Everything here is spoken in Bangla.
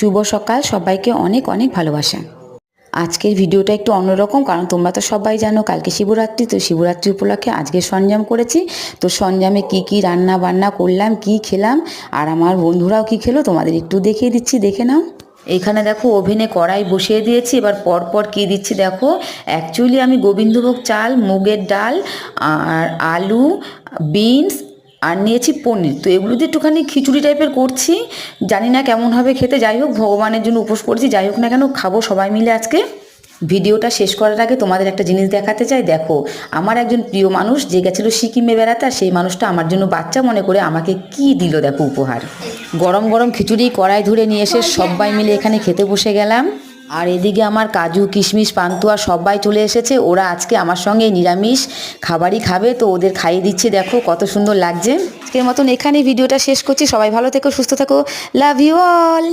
শুভ সকাল, সবাইকে অনেক অনেক ভালোবাসা। আজকের ভিডিওটা একটু অন্যরকম, কারণ তোমরা তো সবাই জানো কালকে শিবরাত্রি, তো শিবরাত্রি উপলক্ষে আজকে সরঞ্জাম করেছি। তো সরঞ্জামে কি কি রান্না বান্না করলাম, কি খেলাম, আর আমার বন্ধুরাও কি খেলো, তোমাদের একটু দেখিয়ে দিচ্ছি, দেখে নাও। এখানে দেখো ওভেনে কড়াই বসিয়ে দিয়েছি, এবার পরপর কী দিচ্ছি দেখো। অ্যাকচুয়ালি আমি গোবিন্দভোগ চাল, মুগের ডাল, আর আলু, বিনস আর নিয়েছি পনির। তো এগুলো দিয়ে একটুখানি খিচুড়ি টাইপের করছি। জানি না কেমন হবে খেতে। যাই হোক ভগবানের জন্য উপোস করছি। যাই হোক না কেন খাব সবাই মিলে আজকে। ভিডিওটা শেষ করার আগে তোমাদের একটা জিনিস দেখাতে চাই। দেখো আমার একজন প্রিয় মানুষ যে গেছিল সিকিমে বেড়াতে আর সেই মানুষটা আমার জন্য বাচ্চা মনে করে আমাকে কি দিল দেখো উপহার। গরম গরম খিচুড়ি কড়াই ধরে নিয়ে এসে সবাই মিলে এখানে খেতে বসে গেলাম। আর এদিকে আমার কাজু, কিশমিশ, পান্তুয়া সবাই চলে এসেছে। ওরা আজকে আমার সঙ্গে নিরামিষ খাবারই খাবে, তো ওদের খাইয়ে দিচ্ছে। দেখো কত সুন্দর লাগছে। আজকের মতন এখানে ভিডিওটা শেষ করছি। সবাই ভালো থেকো, সুস্থ থাকো। Love you all